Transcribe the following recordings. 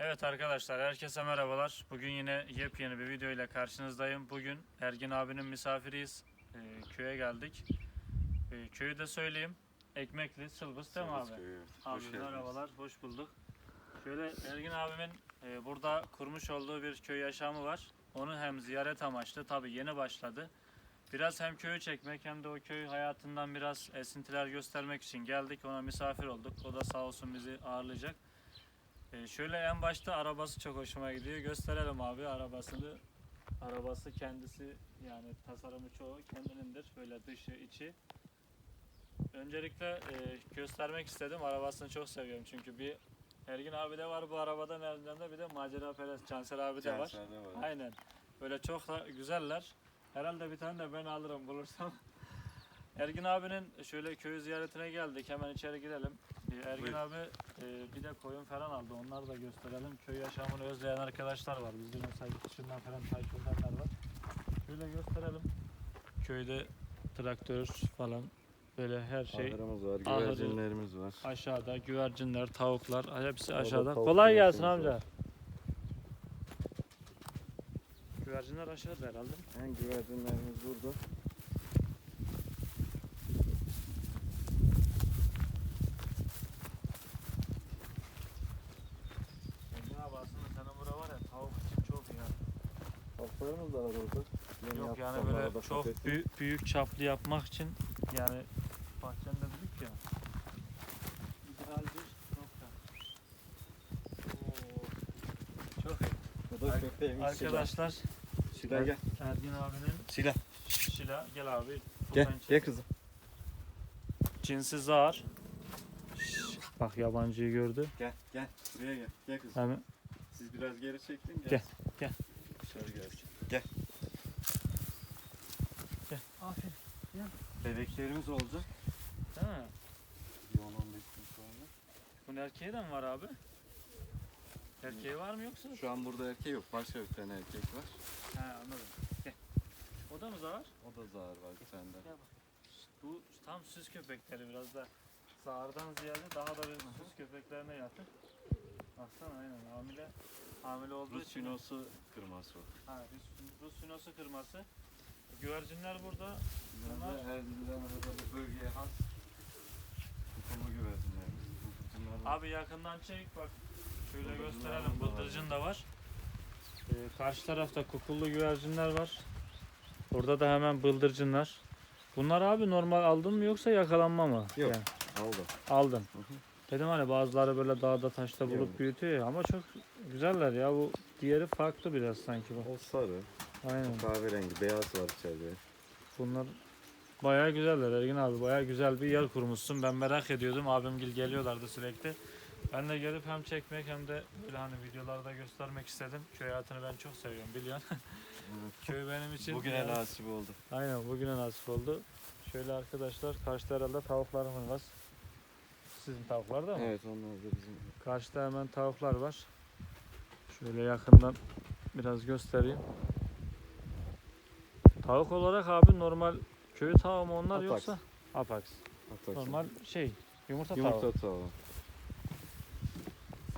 Evet arkadaşlar herkese merhabalar. Bugün yine yepyeni bir video ile karşınızdayım. Bugün Ergin abinin misafiriyiz. Ee, köye geldik. Ee, köyü de söyleyeyim. Ekmekli, Sılbız değil mi abi? Abi merhabalar, hoş bulduk. Şöyle Ergin abimin e, burada kurmuş olduğu bir köy yaşamı var. Onu hem ziyaret amaçlı, tabii yeni başladı. Biraz hem köyü çekmek hem de o köy hayatından biraz esintiler göstermek için geldik. Ona misafir olduk. O da sağ olsun bizi ağırlayacak. E, şöyle en başta arabası çok hoşuma gidiyor. Gösterelim abi arabasını. Arabası kendisi yani tasarımı çoğu kendinindir. Böyle dışı içi. Öncelikle e, göstermek istedim. Arabasını çok seviyorum çünkü bir Ergin abi de var bu arabada nereden de bir de macera perest Canser abi de var. Aynen. Böyle çok da güzeller. Herhalde bir tane de ben alırım bulursam. Ergin abinin şöyle köyü ziyaretine geldik. Hemen içeri girelim. Ee, Ergin Buyur. abi e, bir de koyun falan aldı. Onları da gösterelim. Köy yaşamını özleyen arkadaşlar var. Bizde mesela dışından falan takip edenler var. Şöyle gösterelim. Köyde traktör falan böyle her şey Ahırımız var, güvercinlerimiz var. aşağıda. Güvercinler, tavuklar hepsi Orada aşağıda. tavuk Kolay gelsin amca. var. Güvercinler aşağıda herhalde. En güvercinlerimiz burada. Ergin abi aslında senin bura var ya tavuk için çok ya. Tavuklarımız da var orada. Yeni Yok yaptık, yani onlara böyle da çok büyük, büyük çaplı yapmak için yani bahçende büyük ya. İdeal bir nokta. Oo, Çok iyi. Bu da köpeğimiz Arkadaşlar Şila. Gel. Ergin abinin Şila. Şila gel abi. Gel. çek. Gel kızım. Cinsi zar. Bak yabancıyı gördü. Gel. Gel. Buraya gel. Gel kızım. Hemen Siz biraz geri çektin. Gel, gel. Dışarı gel. gel. Aferin. Bebeklerimiz olacak. Değil mi? Bir 10-15 gün sonra. Bunun erkeği de mi var abi? Erkeği var mı yoksa? Şu an burada erkek yok. Başka bir tane erkek var. He anladım. Gel. O da mı zar? O da zar var bir tane de. Gel bak. Bu tam süs köpekleri biraz da sağırdan ziyade daha da bir süs köpeklerine yakın. Baksana aynen hamile hamile olduğu Rus için. finosu kırması o. Ha, Rus, Rus finosu kırması. Güvercinler burada. Bunlar da Erzincan arada bir bölgeye has. Kutumu güvercinlerimiz. Bunlar Abi yakından çek bak. Şöyle gösterelim. var. Bıldırcın da var. Ee, karşı tarafta kukullu güvercinler var. Orada da hemen bıldırcınlar. Bunlar abi normal aldın mı yoksa yakalanma mı? Yok. Yani Aldı. aldın. Dedim hani bazıları böyle dağda taşta bulup Yok. büyütüyor ya ama çok güzeller ya bu diğeri farklı biraz sanki bak. O sarı. Aynen. Kahverengi. Beyaz var içeride. Bunlar bayağı güzeller Ergin abi. Bayağı güzel bir yer kurmuşsun. Ben merak ediyordum. Abimgil geliyorlardı sürekli. Ben de gelip hem çekmek hem de böyle hani videolarda göstermek istedim. Köy hayatını ben çok seviyorum biliyorsun. Köy benim için. Bugüne yani- nasip oldu. Aynen bugüne nasip oldu. Şöyle arkadaşlar karşıda herhalde tavuklarımız var. Sizin tavuklar da mı? Evet onlar da bizim. Karşıda hemen tavuklar var. Şöyle yakından biraz göstereyim. Tavuk olarak abi normal köy tavuğu mu onlar Apax. yoksa? Apax. Atak. Normal şey yumurta, Yumurta tavuğu. tavuğu.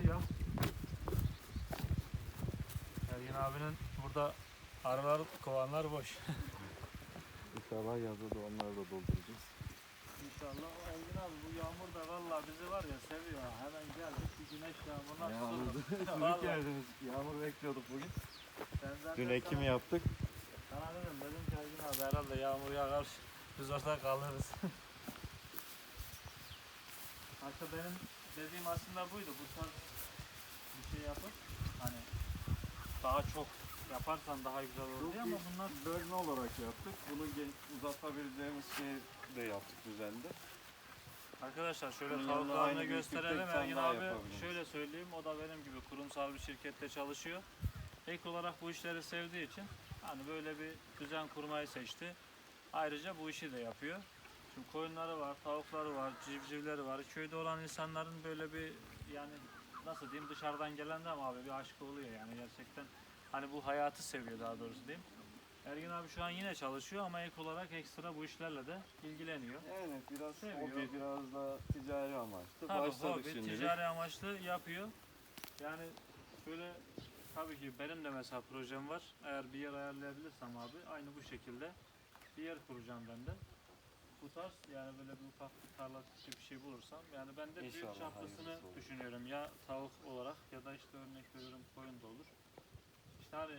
Siyah. Ergin abinin burada arılar kovanlar boş. İnşallah yazda da onları da dolduracağız. İnşallah Ergin abi bu yağmur da vallahi bizi var ya seviyor. ha. Hemen geldik bir güneş yağmuruna Yağmur, tutuldu. Vallahi. geldiniz. Yağmur bekliyorduk bugün. Ben zaten Dün ekim sana- yaptık. Sana dedim dedim ki Ergin abi herhalde yağmur yağar biz orada kalırız. Hatta benim dediğim aslında buydu bu tarz bir şey yapıp hani daha çok yaparsan daha güzel olur diye ama bunlar bölme olarak yaptık. Bunu gen- uzatabileceğimiz şey de yaptık düzende. Arkadaşlar şöyle Bunun yanına büyüklükte gösterelim. bir tane Ergin daha abi yapabiliriz. şöyle söyleyeyim o da benim gibi kurumsal bir şirkette çalışıyor. Ek olarak bu işleri sevdiği için hani böyle bir düzen kurmayı seçti. Ayrıca bu işi de yapıyor. Şimdi koyunları var, tavukları var, civcivleri var. Köyde olan insanların böyle bir yani nasıl diyeyim dışarıdan gelen de ama abi bir aşkı oluyor yani gerçekten. Hani bu hayatı seviyor daha doğrusu diyeyim. Ergin abi şu an yine çalışıyor ama ek olarak ekstra bu işlerle de ilgileniyor. Evet biraz Seviyor. hobi biraz da ticari amaçlı. Tabii Başladık hobi, şimdilik. ticari amaçlı yapıyor. Yani Şöyle tabii ki benim de mesela projem var. Eğer bir yer ayarlayabilirsem abi aynı bu şekilde bir yer kuracağım ben de. Bu tarz yani böyle bir ufak bir tarla tipi bir şey bulursam yani ben de büyük İnşallah çaplısını hayırlısı olur. düşünüyorum. Ya tavuk olarak ya da işte örnek veriyorum koyun da olur. İşte hani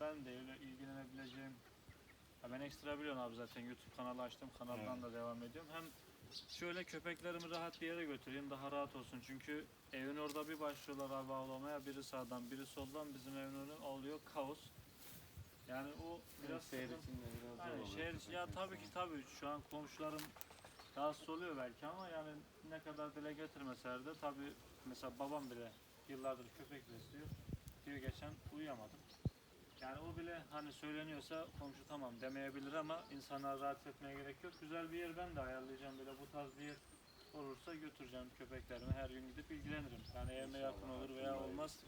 ben de öyle ilgilenebileceğim ya ben ekstra biliyorum abi zaten YouTube kanalı açtım. Kanaldan da devam ediyorum. Hem şöyle köpeklerimi rahat bir yere götüreyim daha rahat olsun. Çünkü evin orada bir başlıyorlar abi avlamaya. Biri sağdan biri soldan bizim evin önü oluyor kaos. Yani o biraz şehir sıkıntı. biraz Yani şehir, köpek ya tabii ki tabii şu an komşularım rahatsız oluyor belki ama yani ne kadar dile getirmeseler de tabii mesela babam bile yıllardır köpek besliyor. Diyor geçen uyuyamadım. Yani o bile hani söyleniyorsa komşu tamam demeyebilir ama insanlar rahatsız etmeye gerek yok. Güzel bir yer ben de ayarlayacağım böyle bu tarz bir yer olursa götüreceğim köpeklerimi her gün gidip ilgilenirim. Yani evime yakın olur veya olmaz.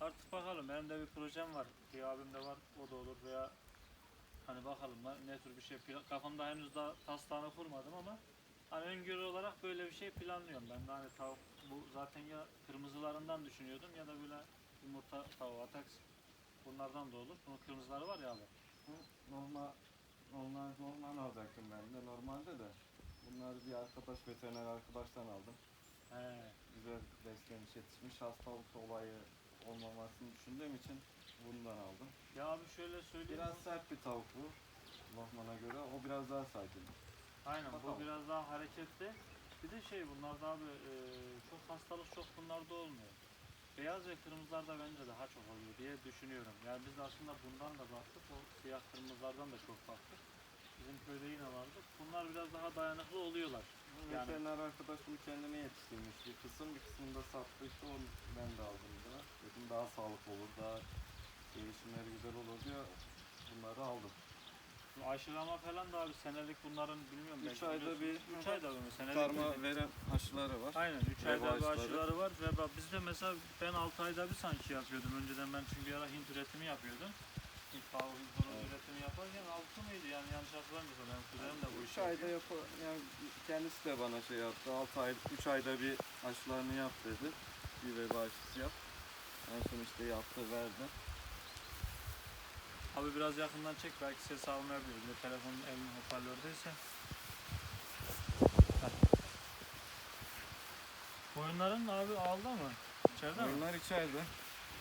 Artık bakalım benim de bir projem var. Bir abim de var o da olur veya hani bakalım ne tür bir şey kafamda henüz daha taslağını kurmadım ama hani öngörü olarak böyle bir şey planlıyorum ben de hani tavuk bu zaten ya kırmızılarından düşünüyordum ya da böyle yumurta tavuğu ataks bunlardan da olur. Bunun kırmızıları var ya abi. Normal normal normal alacaktım ben de normalde de. Bunları bir arkadaş veteriner arkadaştan aldım. He. Güzel beslenmiş yetişmiş hastalık olayı olmamasını düşündüğüm için bundan aldım. Ya abi şöyle söyleyeyim. Biraz sert bir tavuk bu. Lohman'a göre o biraz daha sakin. Aynen Bakalım. bu biraz daha hareketli. Bir de şey bunlarda abi e, çok hastalık çok bunlarda olmuyor. Beyaz ve kırmızılarda bence daha çok oluyor diye düşünüyorum. Yani biz de aslında bundan da baktık. O siyah kırmızılardan da çok baktık. Bizim köyde yine vardı. Bunlar biraz daha dayanıklı oluyorlar. Yani- Veteriner arkadaş bunu kendine yetiştirmiş. Bir kısım bir kısmını da sattı. İşte onu ben de aldım da. Dedim daha sağlıklı olur, daha gelişimleri güzel olur diye bunları aldım. Aşılama falan da abi senelik bunların bilmiyorum. Üç belki ayda biliyorsunuz. bir- Üç ayda bir mi? Senelik Karma mi? veren aşıları var. Aynen 3 Veba ayda bir aşıları. var. Veba bizde mesela ben 6 ayda bir sanki yapıyordum. Önceden ben çünkü bir ara Hint üretimi yapıyordum. Hint tavuğu Hint horoz Evet. üretimi yaparken 6 mıydı yani yanlış hatırlamıyorsam benim kuzenim de bu 3 işi ayda yapıyor. yap yani kendisi de bana şey yaptı. 6 ay 3 ayda bir aşılarını yap dedi. Bir veba aşısı yap. En son işte yaptı verdi. Abi biraz yakından çek belki ses almayabilir. Bir telefonun elin hoparlördeyse. Koyunların abi aldı mı? İçeride mi? Oyunlar içeride.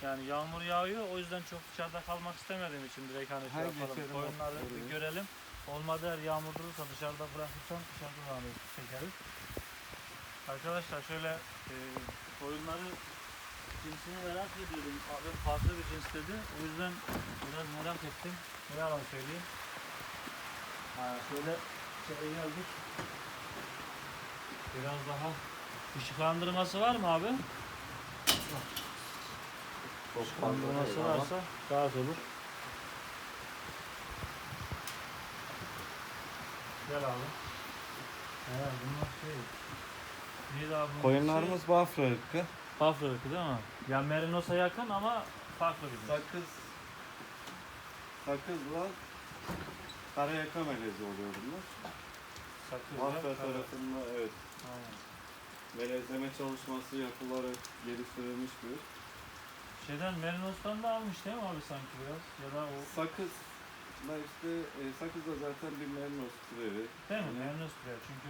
Yani yağmur yağıyor o yüzden çok dışarıda kalmak istemediğim için direkt hani şey Her yapalım. Koyunları bir görelim. Olmadı eğer yağmur durursa dışarıda bırakırsam dışarıda da hani çekeriz. Arkadaşlar şöyle e, koyunları cinsini merak ediyordum. Abi farklı bir cins dedi. O yüzden biraz merak ettim. Ne yalan söyleyeyim. Ha, şöyle şeye geldik. Biraz daha ışıklandırması var mı abi? Kandırması varsa rahat olur. Gel abi. He bunlar şey. Neydi abi? Koyunlarımız Bafra ırkı. Bafra ırkı değil mi? Ya Merinos'a yakın ama farklı bir cins. Sakız Sakızla Karayaka melezi oluyor bunlar. Sakız kara- tarafında evet Aynen. melezleme çalışması yapılarak geliştirilmiş bir Şeyden Merinos'tan da almış değil mi abi sanki biraz? Ya da o Sakız da işte e, sakız da zaten bir merinos türevi. değil mi? Yine Merinos diyor çünkü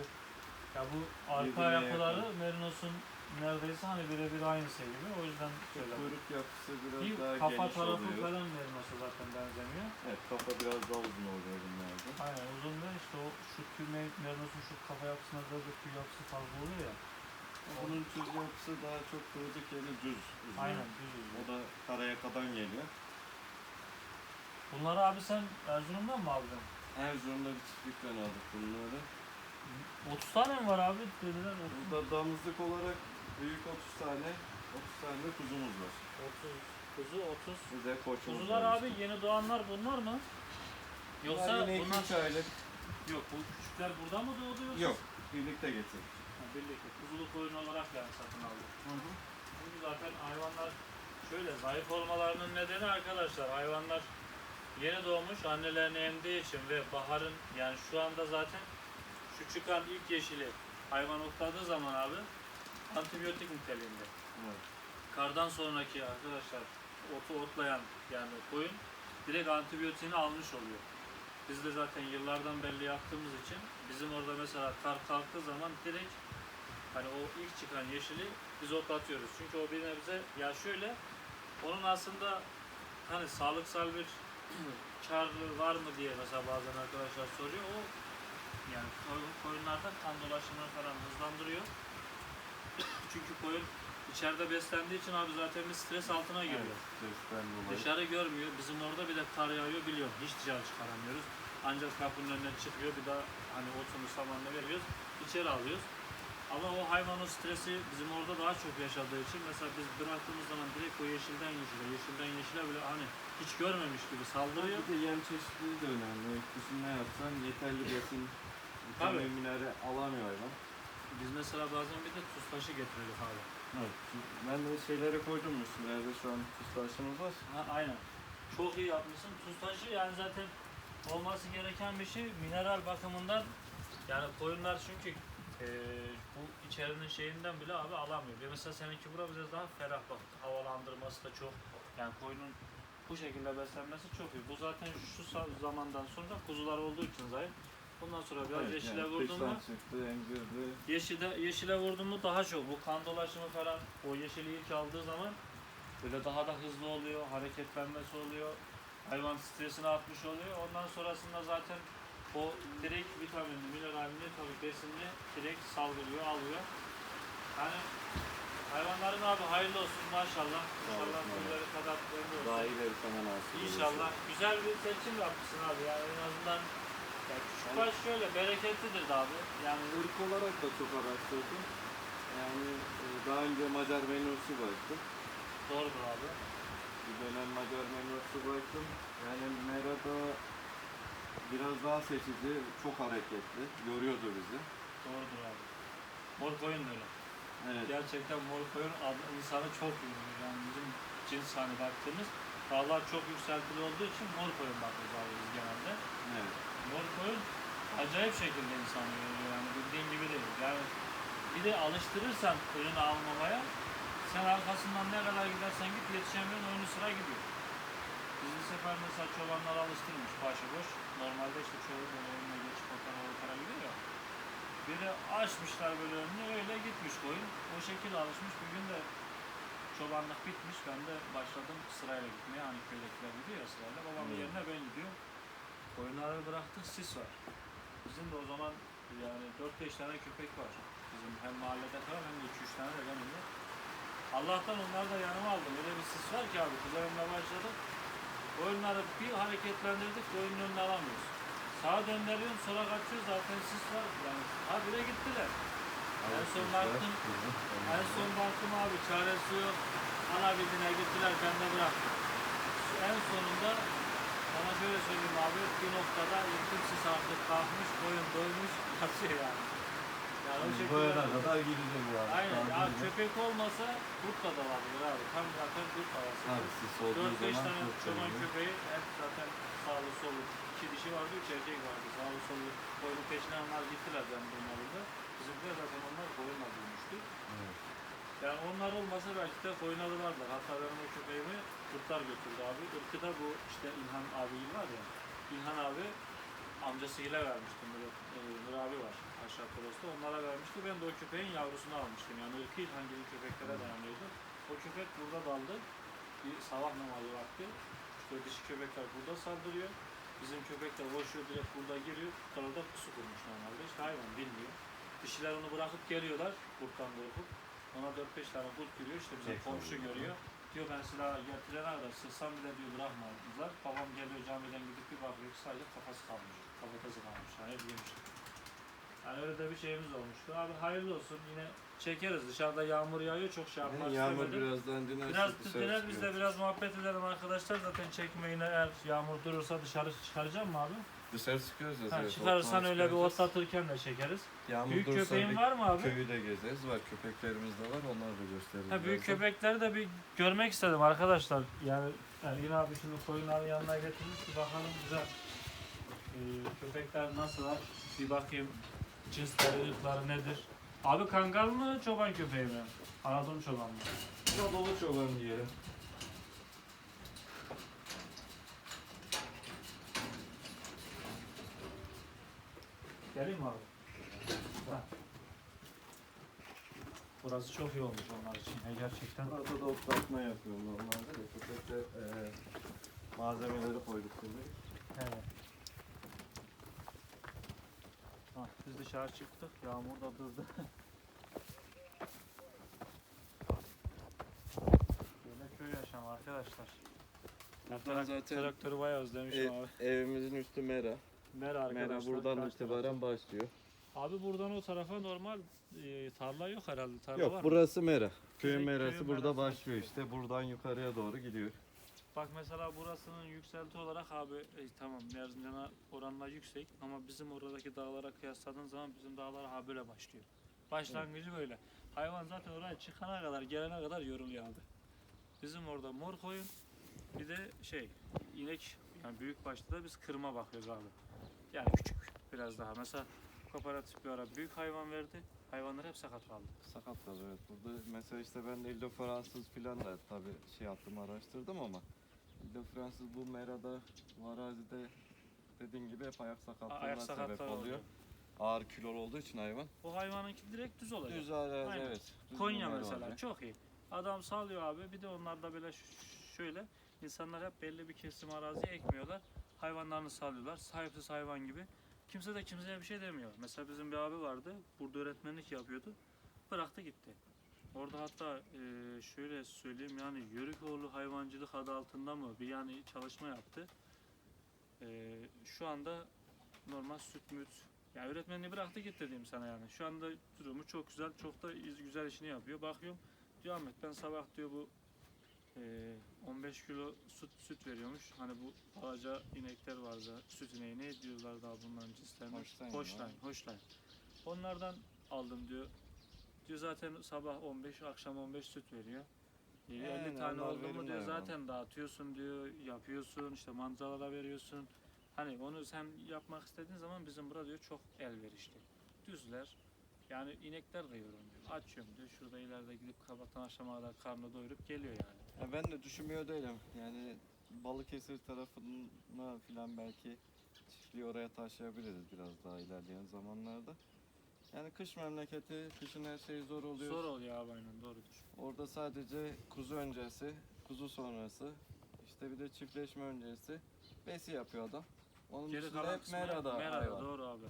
ya bu arka yapıları yakın. Merinos'un neredeyse hani birebir aynısı gibi. O yüzden söyledim. Kuyruk yapısı biraz Bir daha kafa geniş tarafı oluyor. falan Merinos'a zaten benzemiyor. Evet kafa biraz daha uzun oluyor bunlarda. Aynen uzun da işte o şu tüy me- Merinos'un şu kafa yapısına biraz da tüy yapısı fazla oluyor ya. Bunun tüz yapısı daha çok kıvırcık yerine düz. uzun. Aynen düz O uzun. da Karayaka'dan geliyor. Bunları abi sen Erzurum'dan mı aldın? Erzurum'da bir çiftlikten aldık bunları. 30 tane mi var abi dediler? 30. Burada damızlık olarak büyük 30 tane, 30 tane kuzumuz var. 30 kuzu 30. Bir de koçumuz Kuzular var abi yeni doğanlar bunlar mı? Yoksa Bunlar yine bunlar 2-3 aylık. yok bu küçükler burada mı doğdu yoksa? Yok, birlikte getirdik. Ha, birlikte kuzulu koyun olarak yani satın aldık. Çünkü zaten hayvanlar şöyle zayıf olmalarının nedeni arkadaşlar hayvanlar yeni doğmuş annelerini emdiği için ve baharın yani şu anda zaten şu çıkan ilk yeşili hayvan otladığı zaman abi antibiyotik niteliğinde. Evet. kardan sonraki arkadaşlar otu otlayan yani koyun direkt antibiyotiğini almış oluyor. Biz de zaten yıllardan belli yaptığımız için bizim orada mesela kar kalktığı zaman direkt hani o ilk çıkan yeşili biz otlatıyoruz. Çünkü o bir nebze ya şöyle onun aslında hani sağlıksal bir karlı var mı diye mesela bazen arkadaşlar soruyor. O yani koyun, koyunlarda kan dolaşımını falan hızlandırıyor. Çünkü koyun içeride beslendiği için abi zaten bir stres altına giriyor. Evet, stresten dolayı. Dışarı görmüyor. Bizim orada bir de kar yağıyor biliyorum. Hiç dışarı çıkaramıyoruz. Ancak kapının önüne çıkıyor. Bir daha hani otunu samanla veriyoruz. içeri alıyoruz. Ama o hayvan o stresi bizim orada daha çok yaşadığı için mesela biz bıraktığımız zaman direkt o yeşilden yeşile, yeşilden yeşile bile hani hiç görmemiş gibi saldırıyor. Bir de yem çeşitliliği de önemli. Kışın ne yapsan yeterli besin, Tabii. mineral alamıyor hayvan. Biz mesela bazen bir de tuz taşı getiriyorduk abi. Evet. Ben de şeylere koydum üstünlerde şu an kuştaşımız var. Ha, aynen. Çok iyi yapmışsın. Tuz taşı yani zaten olması gereken bir şey mineral bakımından yani koyunlar çünkü eee, bu içerinin şeyinden bile abi alamıyor. Ve mesela seninki bura biraz daha ferah bak. Havalandırması da çok. Yani koyunun bu şekilde beslenmesi çok iyi. Bu zaten şu zamandan sonra kuzular olduğu için zayıf. Bundan sonra biraz Evet, yeşile yani vurdun mu çıktı, emzirdi. Yeşile, yeşile vurdun mu daha çok. Bu kan dolaşımı falan o yeşili ilk aldığı zaman böyle daha da hızlı oluyor, hareketlenmesi oluyor. Hayvan stresini atmış oluyor. Ondan sonrasında zaten o direkt vitaminli, mineralini, tabii besinli direkt salgılıyor, alıyor. Yani hayvanların abi hayırlı olsun maşallah. İnşallah bunları kadar ömrü olsun. Daha ileri nasip olur. İnşallah. Güzel bir seçim yapmışsın abi. Yani en azından ya küçük baş şöyle bereketlidir de abi. Yani Irk olarak da çok araştırdım. Yani e, daha önce Macar Menorsu baktım. doğrudur abi. Bir dönem Macar Menorsu baktım. Yani Merada biraz daha seçici, çok hareketli. Yoruyordu bizi. Doğrudur abi. Mor koyun da öyle. Evet. Gerçekten mor koyun insanı çok yoruyor. Yani bizim cins hani baktığımız dağlar çok yükseltili olduğu için mor koyun bakıyoruz abi biz genelde. Evet. Mor koyun acayip şekilde insanı yoruyor yani bildiğin gibi değil. Yani bir de alıştırırsan koyunu almamaya sen arkasından ne kadar gidersen git yetişemiyorsun önü sıra gidiyor. Biz bir sefer mesela çobanlar alıştırmış başıboş. Normalde işte böyle önüne geçip o tarafa o tarafa gidiyor ya. Biri açmışlar böyle önüne öyle gitmiş koyun. O şekilde alışmış. Bir gün de çobanlık bitmiş. Ben de başladım sırayla gitmeye. Hani köydekiler gidiyor ya sırayla. Babamın Hmm. yerine ben gidiyorum. Koyunları bıraktık sis var. Bizim de o zaman yani 4-5 tane köpek var. Bizim hem mahallede kalan hem de 2-3 tane de benim Allah'tan onları da yanıma aldım. Öyle bir sis var ki abi kuzenimle başladık. Koyunları bir hareketlendirdik koyunun önüne alamıyoruz. Sağa döndürüyorum sola kaçıyor zaten sis var. Yani ha bile gittiler. En son baktım, en son baktım abi çaresi yok. Alabildiğine gittiler ben de bıraktım. En sonunda sana şöyle söyleyeyim abi bir noktada sis artık kalkmış koyun doymuş kaçıyor yani. Yani o şekilde. Böyle kadar gidecek bu abi. Aynen ya köpek olmasa kurt da olabilir abi. Tam zaten kurt havası. Tabii sis olduğu 4-5 zaman tane çoban köpeği hep zaten sağlı sollu. İki dişi vardı, üç erkek vardı. Sağlı sollu koyunun peşine onlar gittiler ben bunlarla. Bizimkiler zaten onlar koyunla büyümüştü. Evet. Yani onlar olmasa belki de koyun alılarlar. Hatta benim o köpeğimi kurtlar götürdü abi. Irkı da bu işte İlhan abi var ya. İlhan abi amcasıyla vermiştim. Böyle e, Nur abi var aşağı Toros'ta. Onlara vermişti. Ben de o köpeğin yavrusunu almıştım. Yani ırkı İlhan gibi köpeklere dayanıyordu. O köpek burada daldı. Bir sabah namazı vakti. İşte dişi köpekler burada saldırıyor. Bizim köpekler boşuyor direkt burada giriyor. Kurtlar da pusu kurmuş normalde. İşte hayvan bilmiyor. Dişiler onu bırakıp geliyorlar kurttan korkup. Ona 4-5 tane kurt giriyor. İşte bizim Tek komşu görüyor. Diyor ben silahı getirene kadar sıksam bile diyor bırakmadılar. Babam geliyor camiden gidip bir bakıyor ki sadece kafası kalmış. Kafatası kalmış. Yani yemiş. Yani öyle de bir şeyimiz olmuştu. Abi hayırlı olsun yine çekeriz. Dışarıda yağmur yağıyor çok şey yapmak yağmur istemedim. birazdan dinerse Biraz dışarı döner biz de biraz muhabbet edelim arkadaşlar. Zaten çekme yine eğer yağmur durursa dışarı çıkaracağım mı abi? Dışarı çıkıyoruz ya. Ha, evet, çıkarırsan öyle bir çıkacağız. otlatırken de çekeriz. Yağmur Büyük durursa köpeğin bir var mı abi? Köyü de gezeriz. Var köpeklerimiz de var. Onları da gösteririz. Ha, büyük birazdan. köpekleri de bir görmek istedim arkadaşlar. Yani, yani yine abi şimdi koyunların yanına getirmiş bir bakalım güzel. Ee, köpekler nasıllar? Bir bakayım cinsleri, ırkları nedir? Abi kangal mı çoban köpeği mi? Anadolu çoban mı? Anadolu çobanı diyelim. Geleyim mi abi? Ha. Burası çok iyi olmuş onlar için. Ya gerçekten. Burada da otlatma yapıyorum normalde de. E, malzemeleri koyduk şimdi. Evet. Ha, biz dışarı çıktık. Yağmur da durdu. Böyle köy yaşamı arkadaşlar. Zaten Traktörü bayağı özlemişim ev- abi. evimizin üstü mera. Mera arkadaşlar. Mera buradan karşı itibaren başlıyor. Abi buradan o tarafa normal e, tarla yok herhalde. Tarla Yok var mı? burası mera. Köyün Direkt merası köyün burada merası başlıyor işte. Buradan yukarıya doğru gidiyor. Bak mesela burasının yükselti olarak abi e, tamam Erzincan'a oranla yüksek ama bizim oradaki dağlara kıyasladığın zaman bizim dağlar ha böyle başlıyor. Başlangıcı böyle. Hayvan zaten oraya çıkana kadar gelene kadar yoruluyor abi. Bizim orada mor koyun bir de şey inek yani büyük başta da biz kırma bakıyoruz abi. Yani küçük biraz daha. Mesela kooperatif bir ara büyük hayvan verdi. Hayvanlar hep sakat kaldı. Sakat kalıyor evet. Burada mesela işte ben de İldo Fransız filan da tabii şey yaptım araştırdım ama İldo Fransız bu merada varazide dediğin gibi hep ayak sakatlığına Ayak sebep oluyor. oluyor. Ağır kilolu olduğu için hayvan. O hayvanınki direkt düz olacak. Düz arazi Aynen. evet. Düz Konya mesela oluyor. çok iyi. Adam sağlıyor abi. Bir de onlarda böyle ş- şöyle insanlar hep belli bir kesim arazi ekmiyorlar. Hayvanlarını sağlıyorlar. Sahipsiz hayvan gibi. Kimse de kimseye bir şey demiyor. Mesela bizim bir abi vardı. Burada öğretmenlik yapıyordu. Bıraktı gitti. Orada hatta e, şöyle söyleyeyim yani Yörükoğlu hayvancılık adı altında mı bir yani çalışma yaptı. E, şu anda normal süt müt yani öğretmenliği bıraktı gitti diyeyim sana yani. Şu anda durumu çok güzel, çok da güzel işini yapıyor. Bakıyorum diyor Ahmet ben sabah diyor bu 15 kilo süt süt veriyormuş. Hani bu alaca inekler vardı. Süt ineği ne diyorlar daha bunların cinslerine? Holstein Hoşlayn, var. Hoşlayn. Onlardan aldım diyor. Diyor zaten sabah 15, akşam 15 süt veriyor. E, 50 Yani tane onlar oldu mu diyor zaten dağıtıyorsun diyor, yapıyorsun, işte manzalara veriyorsun. Hani onu sen yapmak istediğin zaman bizim burada diyor çok elverişli. Düzler. Yani inekler de yorulmuyor. Açıyorum diyor. Şurada ileride gidip kabaktan aşama kadar karnı doyurup geliyor yani. Ya ben de düşünmüyor değilim. Yani Balıkesir tarafına filan belki çiftliği oraya taşıyabiliriz biraz daha ilerleyen zamanlarda. Yani kış memleketi, kışın her şey zor oluyor. Zor oluyor abi aynen doğrudur. Orada sadece kuzu öncesi, kuzu sonrası, işte bir de çiftleşme öncesi besi yapıyor adam. Onun Geri dışında kalan hep kısmı merada Merada, hayvan. doğru abi.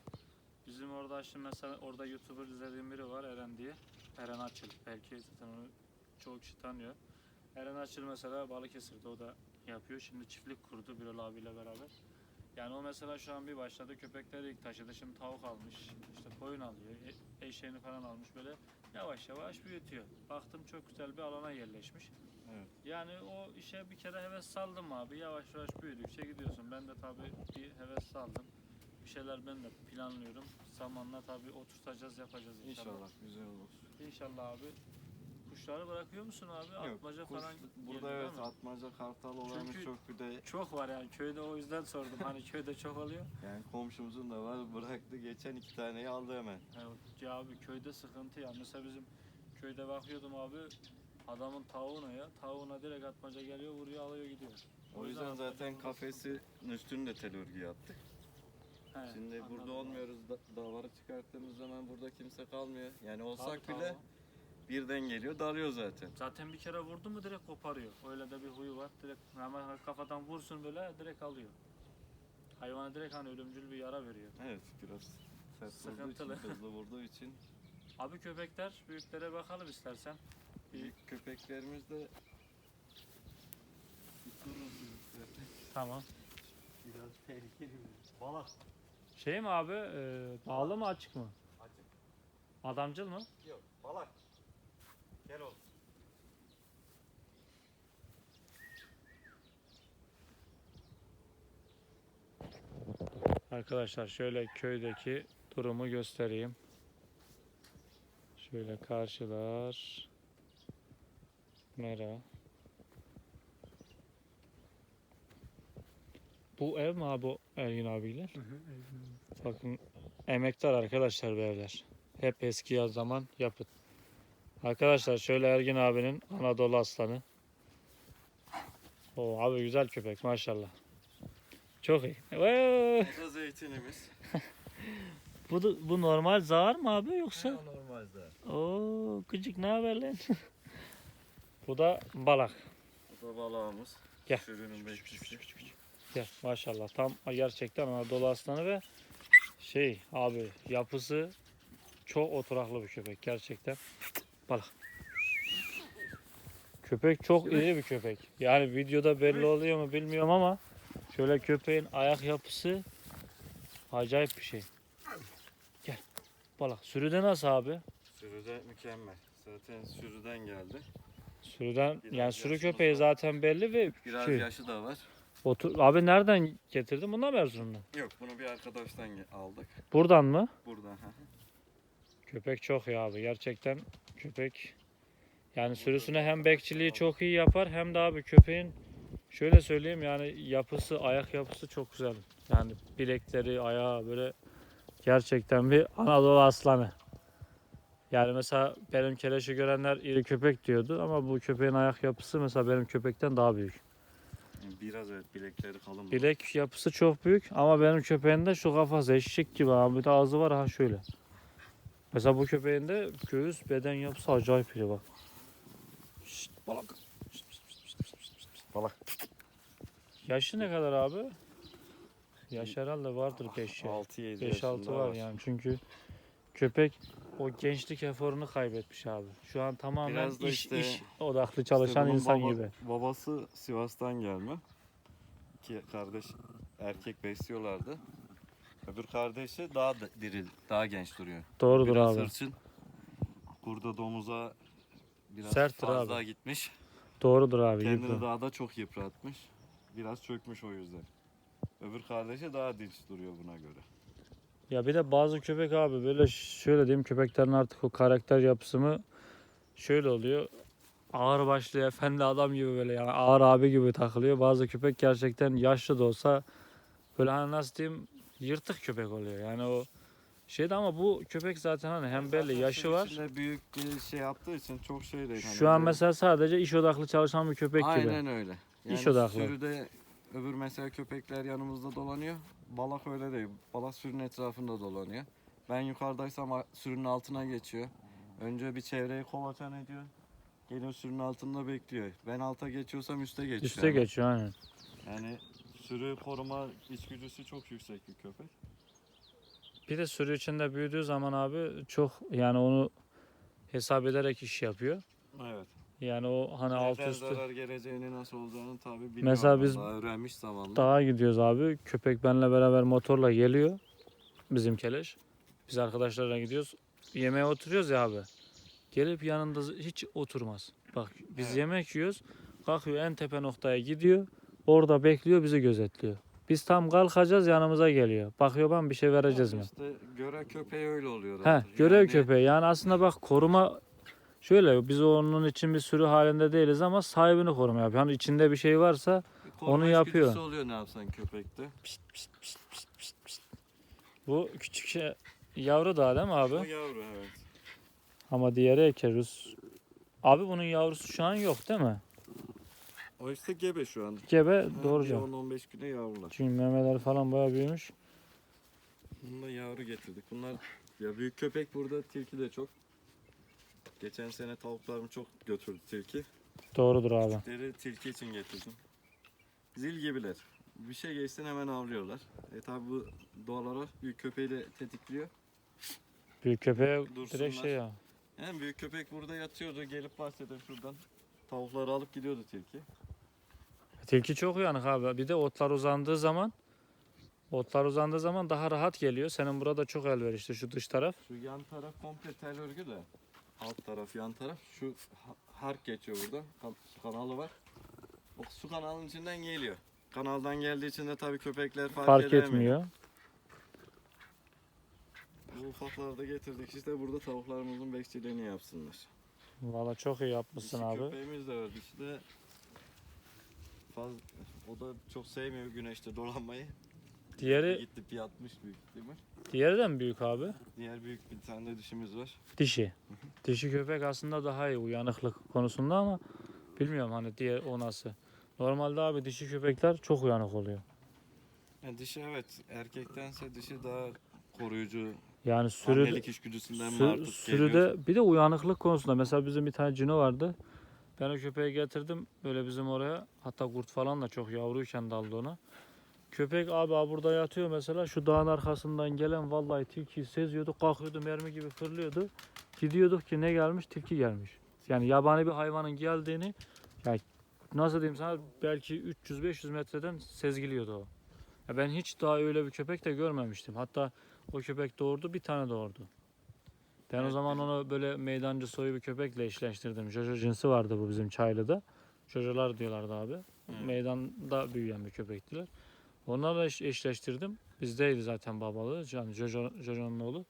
Bizim orada şimdi mesela orada YouTuber izlediğim biri var Eren diye. Eren Açıl. Belki zaten onu çoğu kişi tanıyor. Eren Açıl mesela Balıkesir'de o da yapıyor. Şimdi çiftlik kurdu Birol abiyle beraber. Yani o mesela şu an bir başladı köpekleri ilk taşıdı. Şimdi tavuk almış. işte koyun alıyor. E- eşeğini falan almış böyle. Yavaş yavaş büyütüyor. Baktım çok güzel bir alana yerleşmiş. Evet. Yani o işe bir kere heves saldım abi. Yavaş yavaş büyüdükçe gidiyorsun. Ben de tabii bir heves saldım. Bir şeyler ben de planlıyorum. Zamanla tabii oturtacağız, yapacağız inşallah. İnşallah güzel olur. İnşallah abi. Kuşları bırakıyor musun abi? Atmaca kuş- falan. burada geliyor evet değil mi? atmaca kartal olanı Çünkü- çok bir de Çok var yani köyde o yüzden sordum. Hani köyde çok oluyor. yani komşumuzun da var bıraktı geçen iki taneyi aldı hemen. Evet, ya abi köyde sıkıntı ya. Mesela bizim köyde bakıyordum abi. Adamın tavuğuna ya. Tavuğuna direkt atmaca geliyor, vuruyor, alıyor gidiyor. O yüzden atmaca zaten vurması- kafesin üstünü de tel örgü yaptık. He, Şimdi burada olmuyoruz. Da, davarı çıkarttığımız zaman burada kimse kalmıyor. Yani olsak tabii. bile birden geliyor dalıyor zaten. Zaten bir kere vurdu mu direkt koparıyor. Öyle de bir huyu var. Direkt hemen kafadan vursun böyle direkt alıyor. Hayvana direkt hani ölümcül bir yara veriyor. Evet biraz sert vurduğu için, Sıkıntılı. hızlı vurduğu için. Abi köpekler büyüklere bakalım istersen. Büyük köpeklerimiz de Tamam. biraz tehlikeli bir balak. Şey mi abi? e, bağlı mı açık mı? Açık. Adamcıl mı? Yok balak. Gel oğlum. Arkadaşlar şöyle köydeki durumu göstereyim. Şöyle karşılar. Mera. Bu ev mi abi Ergin abiyle? Bakın emektar arkadaşlar bu evler. Hep eski zaman yapıt. Arkadaşlar şöyle Ergin abinin Anadolu aslanı. O abi güzel köpek maşallah. Çok iyi. Vay! Bu da zeytinimiz. Bu, da- bu normal zar mı abi yoksa? normalde. Oo gıcık ne haber lan? bu da balak. Bu da balağımız. Gel. Sürünün bekçisi. Gel maşallah tam gerçekten Anadolu aslanı ve şey abi yapısı çok oturaklı bir köpek gerçekten. Balık. Köpek çok iyi bir köpek. Yani videoda belli oluyor mu bilmiyorum ama şöyle köpeğin ayak yapısı acayip bir şey. Gel. Balık. Sürüde nasıl abi? Sürüde mükemmel. Zaten sürüden geldi. Sürüden Biraz yani sürü köpeği zaten belli ve Biraz şey, yaşı da var. otur abi nereden getirdin? Bundan mı Erzurum'dan? Yok bunu bir arkadaştan aldık. Buradan mı? Buradan. Köpek çok iyi abi. Gerçekten köpek yani sürüsüne hem bekçiliği çok iyi yapar hem de abi köpeğin şöyle söyleyeyim yani yapısı, ayak yapısı çok güzel. Yani bilekleri, ayağı böyle gerçekten bir Anadolu aslanı. Yani mesela benim keleşi görenler iri köpek diyordu ama bu köpeğin ayak yapısı mesela benim köpekten daha büyük. Biraz evet bilekleri kalın. Bilek yapısı çok büyük ama benim köpeğinde şu kafası eşek gibi abi. Bir de ağzı var ha şöyle. Mesela bu köpeğinde göğüs beden yapısı acayip iyi bak. Şşt, balak. Balak. Yaşı ne kadar abi? Yaş herhalde vardır 5 6-7 5-6 var yani çünkü köpek o gençlik eforunu kaybetmiş abi. Şu an tamamen Biraz da iş işte- iş odaklı çalışan bunun insan baba- gibi. Babası Sivas'tan gelme. İki kardeş erkek besliyorlardı. Öbür kardeşi daha da diril, daha genç duruyor. Doğrudur biraz abi. hırçın. Burada domuza biraz Serttir fazla abi. gitmiş. Doğrudur abi. Kendini yıkı. daha da çok yıpratmış. Biraz çökmüş o yüzden. Öbür kardeşi daha dinç duruyor buna göre. Ya bir de bazı köpek abi böyle ş- şöyle diyeyim köpeklerin artık o karakter yapısı mı şöyle oluyor. Ağır başlı efendi adam gibi böyle yani ağır abi gibi takılıyor. Bazı köpek gerçekten yaşlı da olsa böyle hani nasıl diyeyim yırtık köpek oluyor. Yani o şeyde ama bu köpek zaten hani hem belli Zaten yaşı var. içinde büyük bir şey yaptığı için çok şey değil. Hani Şu an böyle- mesela sadece iş odaklı çalışan bir köpek gibi. Aynen öyle. İş odaklı. Sürüde öbür mesela köpekler yanımızda dolanıyor. Balak öyle değil. Balak sürünün etrafında dolanıyor. Ben yukarıdaysam a- sürünün altına geçiyor. Önce bir çevreyi kolaçan ediyor. Geliyor sürünün altında bekliyor. Ben alta geçiyorsam üste geçiyor. Üste geçiyor aynen. Yani sürü koruma içgüdüsü çok yüksek bir köpek. Bir de sürü içinde büyüdüğü zaman abi çok yani onu hesap ederek iş yapıyor. Evet. Yani o hani alt Nereden üstü zarar geleceğini nasıl olacağını tabii biliyor. Mesela biz Daha öğrenmiş zamanla. dağa gidiyoruz abi. Köpek benle beraber motorla geliyor. Bizim keleş. Biz arkadaşlarla gidiyoruz. Yemeğe oturuyoruz ya abi. Gelip yanında hiç oturmaz. Bak biz Evet. yemek yiyoruz. Kalkıyor en tepe noktaya gidiyor. Orada bekliyor bizi gözetliyor. Biz tam kalkacağız yanımıza geliyor. Bakıyor ben bir şey vereceğiz mi? İşte görev köpeği öyle oluyor. He, görev Yani köpeği. Yani aslında bak koruma şöyle biz onun için bir sürü halinde değiliz ama sahibini koruma yapıyor. Hani içinde bir şey varsa bir koruma onu yapıyor. içgüdüsü oluyor ne yapsan köpekte. bu küçük şey yavru daha değil mi abi? O yavru evet. Ama diğeri ekerus. Abi bunun yavrusu şu an yok değil mi? O işte gebe şu an. Gebe doğru cevap. 10-15 güne yavrular. Çünkü memeler falan bayağı büyümüş. Bununla yavru getirdik. Bunlar ya büyük köpek burada tilki de çok. Geçen sene tavuklarımı çok götürdü tilki. Doğrudur abi. Deri tilki için getirdim. Zil gibiler. Bir şey geçsin hemen avlıyorlar. E tabi bu doğal olarak büyük köpeği de tetikliyor. Büyük köpeğe Dursunlar. direkt şey ya. Yani büyük köpek burada yatıyordu. Gelip bahçeden şuradan tavukları alıp gidiyordu tilki. Tilki çok uyanık abi. Bir de otlar uzandığı zaman otlar uzandığı zaman daha rahat geliyor. Senin burada çok elverişli şu dış taraf. Şu yan taraf komple tel örgü de. Alt taraf yan taraf. Şu ha- hark geçiyor burada. Kan- kanalı var. O su kanalının içinden geliyor. Kanaldan geldiği için de tabii köpekler fark, Fark edemiyor. etmiyor. Bu ufakları da getirdik işte burada tavuklarımızın bekçiliğini yapsınlar. Valla çok iyi yapmışsın Dişi abi. köpeğimiz de var. Dişi de faz, o da çok sevmiyor güneşte dolanmayı. Diğeri Gitti yatmış büyük ihtimal. diğeri de mi büyük abi? Diğer büyük bir tane de dişimiz var. Dişi. Dişi köpek aslında daha iyi uyanıklık konusunda ama bilmiyorum hani diğer o nasıl. Normalde abi dişi köpekler çok uyanık oluyor. Yani dişi evet erkektense dişi daha koruyucu. Yani sürü, Annelik içgüdüsünden mi sü- artık sürüde bir de uyanıklık konusunda mesela bizim bir tane cino vardı. Ben o köpeği getirdim böyle bizim oraya. Hatta kurt falan da çok yavruyken daldı ona. Köpek abi burada yatıyor mesela şu dağın arkasından gelen vallahi tilkiyi seziyordu. Kalkıyordu mermi gibi fırlıyordu. Gidiyorduk ki ne gelmiş? Tilki gelmiş. Yani yabani bir hayvanın geldiğini yani nasıl diyeyim sana belki 300-500 metreden sezgiliyordu o. Ya ben hiç daha öyle bir köpek de görmemiştim. Hatta o köpek doğurdu bir tane doğurdu. Ben o Evet, zaman bizim- onu böyle meydancı soyu bir köpekle eşleştirdim. Jojo cinsi vardı bu bizim Çaylı'da. Jojolar diyorlardı abi. Evet. Meydanda büyüyen bir köpektiler. Onlarla eş- eşleştirdim. Bizdeydi zaten babalığı. Yani Jojo, Jojo'nun oğlu.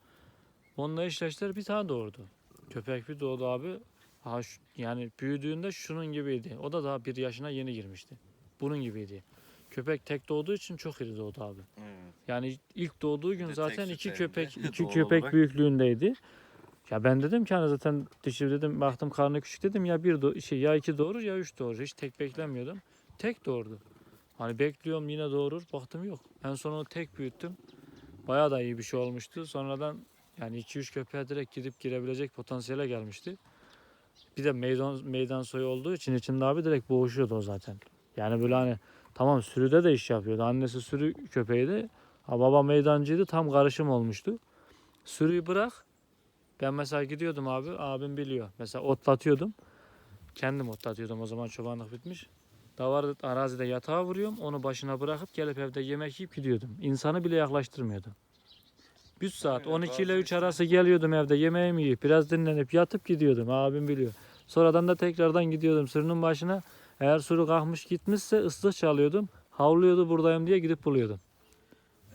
Onunla eşleştiler bir tane doğurdu. Köpek bir doğdu abi. Ha, şu- yani büyüdüğünde şunun gibiydi. O da daha bir yaşına yeni girmişti. Bunun gibiydi. Köpek tek doğduğu için çok iri doğdu abi. Evet. Yani ilk doğduğu gün zaten iki köpek iki köpek olarak. büyüklüğündeydi. Ya ben dedim ki hani zaten dişi dedim baktım karnı küçük dedim ya bir do- şey ya iki doğurur ya üç doğurur. Hiç tek beklemiyordum. Tek doğurdu. Hani bekliyorum yine doğurur. Baktım yok. En son onu tek büyüttüm. Bayağı da iyi bir şey olmuştu. Sonradan yani 2-3 köpeğe direkt gidip girebilecek potansiyele gelmişti. Bir de meydan, meydan soyu olduğu için içinde abi direkt boğuşuyordu o zaten. Yani böyle hani tamam sürüde de iş yapıyordu. Annesi sürü köpeğiydi. Ha, baba meydancıydı. Tam karışım olmuştu. Sürüyü bırak. Ben mesela gidiyordum abi. Abim biliyor. Mesela otlatıyordum. Kendim otlatıyordum. O zaman çobanlık bitmiş. Davar arazide yatağa vuruyorum. Onu başına bırakıp gelip evde yemek yiyip gidiyordum. İnsanı bile yaklaştırmıyordum. 3 saat Öyle, 12 ile bazı 3 işte- arası geliyordum evde yemeğimi yiyip biraz dinlenip yatıp gidiyordum. Abim biliyor. Sonradan da tekrardan gidiyordum sürünün başına. Eğer sürü kalkmış gitmişse ıslık çalıyordum. Havlıyordu buradayım diye gidip buluyordum.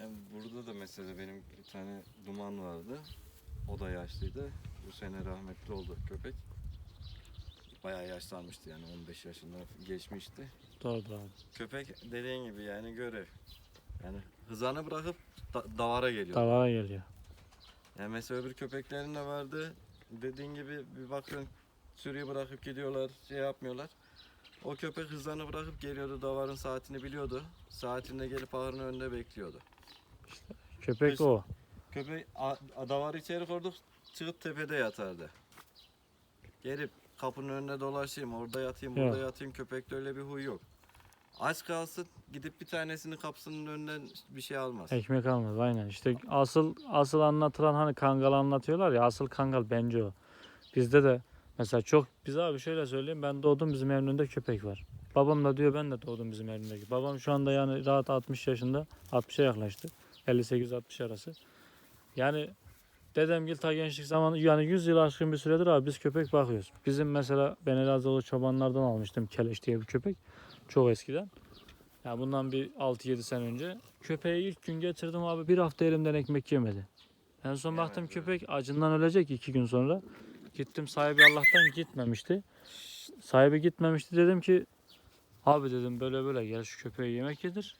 Yani burada da mesela benim bir tane duman vardı. O da yaşlıydı. Bu sene rahmetli oldu köpek. Bayağı yaşlanmıştı yani 15 yaşında geçmişti. Doğrudur abi. Köpek dediğin gibi yani görev. Yani hızanı bırakıp da- davara geliyor. Davara geliyor. Yani mesela öbür köpeklerin de vardı. Dediğin gibi bir bakıyorsun sürüyü bırakıp gidiyorlar, şey yapmıyorlar. O köpek hızlarını bırakıp geliyordu, davarın saatini biliyordu. Saatinde gelip ahırın önünde bekliyordu. Köpek Biz- o. Köpek a- a- davarı içeri koyduk, çıkıp tepede yatardı. Gelip kapının önünde dolaşayım, orada yatayım, burada Yok. yatayım. Köpekte öyle bir huy yok. Aç kalsın, gidip bir tanesini kapısının önünden bir şey almaz. Ekmek almaz aynen. İşte asıl asıl anlatılan hani kangal anlatıyorlar ya asıl kangal bence o. Bizde de mesela çok biz abi şöyle söyleyeyim ben doğdum bizim evin önünde köpek var. Babam da diyor ben de doğdum bizim evimdeki. Babam şu anda yani rahat 60 yaşında 60'a yaklaştı. 58-60 arası. Yani dedemgil ta gençlik zamanı yani 100 yıl aşkın bir süredir abi biz köpek bakıyoruz. Bizim mesela ben Elazığlı çobanlardan almıştım Keleş diye bir köpek. Çok eskiden. Ya bundan bir 6-7 sene önce. Köpeği ilk gün getirdim abi bir hafta elimden ekmek yemedi. En son baktım evet. köpek acından ölecek iki gün sonra. Gittim sahibi Allah'tan gitmemişti. Sahibi gitmemişti dedim ki abi dedim böyle böyle gel şu köpeğe yemek yedir.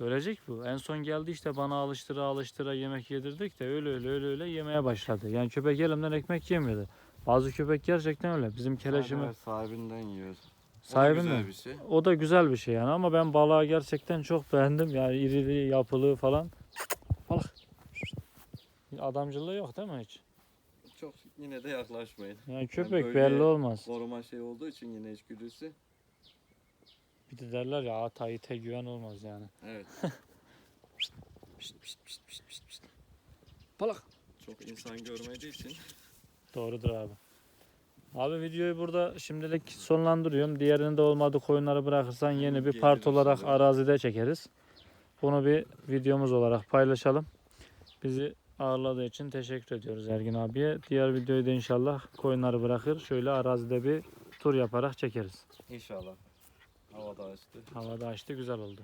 Ölecek bu. En son geldi işte bana alıştıra alıştıra yemek yedirdik de öyle öyle öyle öyle yemeye başladı. Yani köpek elimden ekmek yemiyordu. Bazı köpek gerçekten öyle. Bizim keleşimi Evet, sahibinden yiyor. O da güzel bir şey. o da güzel bir şey yani ama ben balığı gerçekten çok beğendim. Yani irili yapılı falan. Balık. Adamcılığı yok değil mi hiç? Çok yine de yaklaşmayın. Yani köpek böyle- belli olmaz. Koruma şey olduğu için yine içgüdüsü. Bir de derler ya ata ite güven olmaz yani. Evet. Balık. Çok insan görmediği için. Doğrudur abi. Abi videoyu burada şimdilik sonlandırıyorum. Diğerini de olmadı koyunları bırakırsan yeni bir part olarak arazide çekeriz. Bunu bir videomuz olarak paylaşalım. Bizi ağırladığı için teşekkür ediyoruz Ergin abiye. Diğer videoyu da inşallah koyunları bırakır. Şöyle arazide bir tur yaparak çekeriz. İnşallah. Havada açtı. Havada açtı güzel oldu.